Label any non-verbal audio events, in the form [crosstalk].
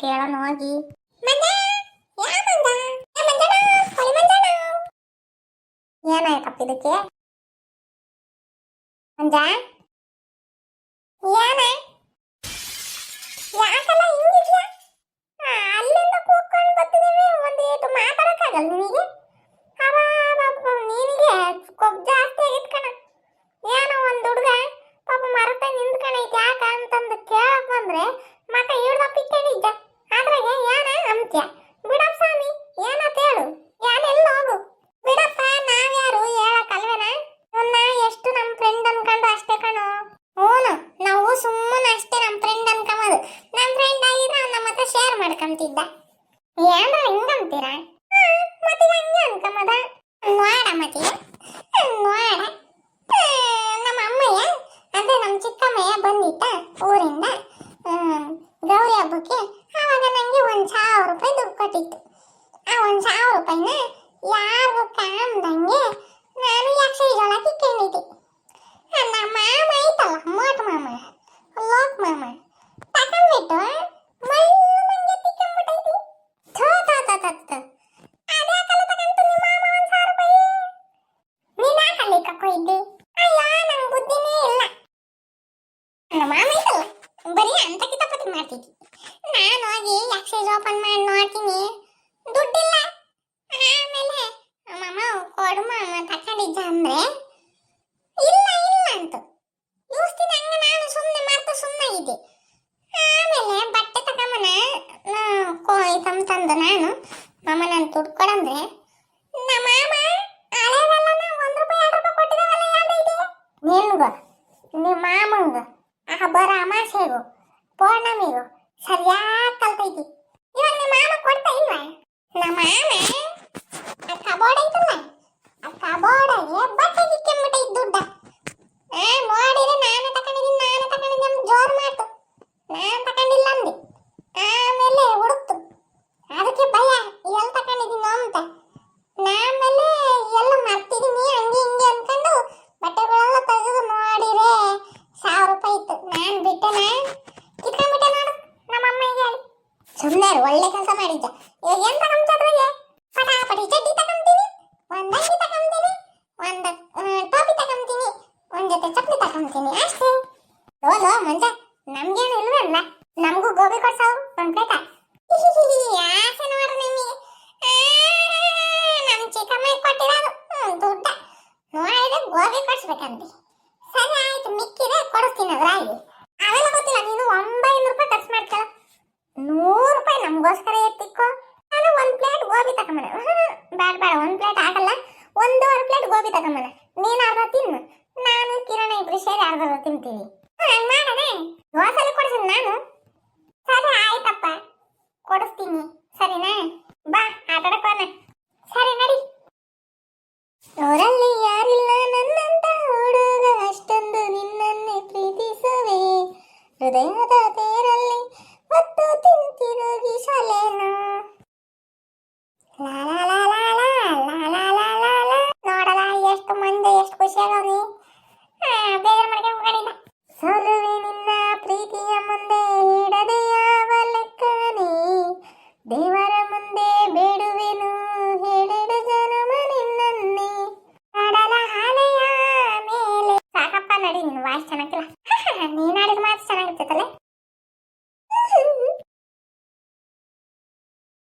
ಕೇಳೋಣ ಹೋಗಿ. ಏನಾಯ್ತಪ್ಪ ಇದಕ್ಕೆ? ಮಂಜ? ಏನ? ಮಾಡ್ಕೊಂತಿದ್ದ. ಏನ್ರ ಹಿಂಗಂತೀರಾ? ಮತ್ತೆ ಹಂಗೆ ಅನ್ಕಮದ ನೋಡ ಮತ್ತೆ. ನೋಡ. ನಮ್ಮ ಅಮ್ಮಯ್ಯ, ಅಂದ್ರೆ ನಮ್ಮ ಚಿಕ್ಕಮ್ಮಯ್ಯ ಬಂದಿತ್ತ ಊರಿಂದ ಗೌರಿ ಹಬ್ಬಕ್ಕೆ ಆವಾಗ ನಂಗೆ ಒಂದ್ ಸಾವಿರ ರೂಪಾಯಿ ದುಡ್ಡು ಕೊಟ್ಟಿತ್ತು. ಆ ಒಂದ್ ಸಾವಿರ ರೂಪಾಯಿನ ಯಾರಿಗೂ ಕಾಣ್ದಂಗೆ ನಾನು ಯಕ್ಷ ಜೋಳ ಕಿತ್ಕೊಂಡಿದ್ದೆ ಮಾಮ ಇಲ್ಲ ಬರೀ ಅಂತ ಕಿತಾಪತಿ ಮಾಡ್ತಿದ್ದಿ. ನಾನು ಹೋಗಿ ಎಕ್ಸೈಸ್ ಓಪನ್ ಮಾಡಿ ನೋಡ್ತೀನಿ. ದುಡ್ಡಿಲ್ಲ. ಆಮೇಲೆ ಮಾಮ ಕೊಡು ಮಾಮ ತಕೊಂಡಿದ್ದ ಅಂದ್ರೆ, ಇಲ್ಲ ಇಲ್ಲ ಅಂತ. ಇವಸ್ತಿನ ಹಂಗ ನಾನು ಸುಮ್ಮನೆ ಮಾತು ಸುಮ್ಮನಾಗಿದ್ದೆ ಆಮೇಲೆ ಬಟ್ಟೆ ತಗೊಂಬನ ತಂದು ನಾನು. ಮಾಮ ನಾನು ದುಡ್ಡು ಕೊಡಂದ್ರೆ ಬರ ಅಮಾಸೆಗೂ ಪೌರ್ಣಮಿಗೂ ಸರಿಯಾಗಿ ಕಲ್ತೈತಿ. ಇವಾಗ ನಿಮ್ಮ ಮಾಮ ಕೊಡ್ತಾ ಇಲ್ವಾ? ನಮ್ಮ ಮಾಮ ಆ ಕಬೋರ್ಡ್ ಐತಲ್ಲ ಆ ಕಬೋರ್ಡಗೆ ಬಟ್ಟೆ ಕಿಕ್ಕೊಂಬಿಟ್ಟೈತಿ ದುಡ್ಡ ಆ ನೋಡಿದ್ರೆ ನಾನು ತಕೊಂಡಿದ್ದೀನಿ ನಾನು ತಕೊಂಡಿದ್ದೀನಿ ಅಂತ ಜೋರು ಮಾಡ್ತು ನಾನು ತಕೊಂಡಿಲ್ಲ ಅಂದೆ ಆಮೇಲೆ ಹುಡುಕ್ತು ಅದಕ್ಕೆ ಭಯ ಎಲ್ಲಿ ತಕೊಂಡಿದ್ದೀನೋ ಅಂತ ಆಮೇಲೆ ಎಲ್ಲ ಮರ್ತಿದ್ದೀನಿ ಹಂಗೆ ಹಿಂಗೆ ಅನ್ಕೊಂಡು ಬಟ್ಟೆಗಳೆಲ್ಲ ತೆಗೆದು ನೋಡಿರೆ ಸಾವಿರ ರೂಪಾಯಿ ಇತ್ತು ನಾನು ಬಿಟ್ಟೆನ ಕಿತ್ಕೊಂಡ್ಬಿಟ್ಟೆ ನೋಡು ನಮ್ಮ ಅಮ್ಮನಿಗೆ ಹೇಳಿ ಸುಮ್ಮನೆ ಒಳ್ಳೆ ಕೆಲಸ ಮಾಡಿದ್ದ ಏನ್ ತಗೊಂಡ್ರೆ ಪಟಾಪಟಿ, ಚಡ್ಡಿ ತಗೊಂತೀನಿ, ಒಂದ್ ಅಂಗಿ ತಗೊಂತೀನಿ, ಒಂದ್ ಟೋಪಿ ತಗೊಂತೀನಿ, ಒಂದ್ ಜೊತೆ ಚಪ್ಪಲಿ ತಗೊಂತೀನಿ, ಅಷ್ಟೇ. ಹೋದ ಮಂಜ, ನಮ್ಗೇನು ಇಲ್ವಲ್ಲ? ನಮಗೂ ಗೋಬಿ ಕೊಡ್ಸಾವು ಒಂದ್ ಪ್ಲೇಟ [laughs] ಆಸೆ ನೋಡ್ರಿ ನಿಮಗೆ. ನಮ್ ಚಿಕ್ಕಮ್ಮ ಕೊಟ್ಟಿರೋದು ದುಡ್ಡ. ನೋಡಿದ್ರೆ ಗೋಬಿ ಕೊಡ್ಸ್ಬೇಕಂತೆ. ಸರಿ ಆಯ್ತು, ಮಿಕ್ಕಿದೆ, ಕೊಡಿಸ್ತೀನಿ ಅದ್ರಾಗಿ ಅವೆಲ್ಲ ಗೊತ್ತಿಲ್ಲ ನೀನು ಒಂಬೈನೂರು ರೂಪಾಯಿ ಖರ್ಚು ಮಾಡ್ಕೊಳ್ಳ ನೂರು ರೂಪಾಯಿ ನಮಗೋಸ್ಕರ ಎತ್ತಿಕ್ಕೋ ನಾನು ಒಂದ್ ಪ್ಲೇಟ್ ಗೋಬಿ ತಗೊಂಬನ ಬೇಡ, ಒಂದು ಪ್ಲೇಟ್ ಆಗಲ್ಲ. ಒಂದೂವರೆ ಪ್ಲೇಟ್ ಗೋಬಿ ತಗೊಂಬನ ನೀನು ಅರ್ಧ ತಿನ್ನು. ನಾನು ಕಿರಣ ಇಬ್ರು ಸೇರಿ ಅರ್ಧ ತಿಂತೀವಿ ಮಾಡೋಣ ದೋಸೆಲಿ ಕೊಡಿಸಿದ್ ನಾನು? ಸರಿ, ಆಯ್ತಪ್ಪ. ಕೊಡಿಸ್ತೀನಿ. ಸರಿನಾ? ಬಾ ಆಟಾಡಕೋಣ ಸರಿ, ನಡಿ. ಅವರಲ್ಲಿ ಯಾರಿಲ್ಲ, ನನ್ನಂತ ಹುಡುಗ. ಅಷ್ಟೊಂದು ನಿನ್ನನ್ನೇ ಪ್ರೀತಿಸುವೆ. ಹೃದಯದ ತೇರಲ್ಲಿ ಹೊತ್ತು ತಿಂತಿರುಗಿ ಶಾಲೆನು? ನಡಿ ನಿನ್ನ ವಾಯ್ಸ್ ಚೆನ್ನಾಗಿಲ್ಲ [laughs] ನೀನು ಆಡಿದ ಮಾತು ಚೆನ್ನಾಗಿರ್ತೈತಲ್ಲ?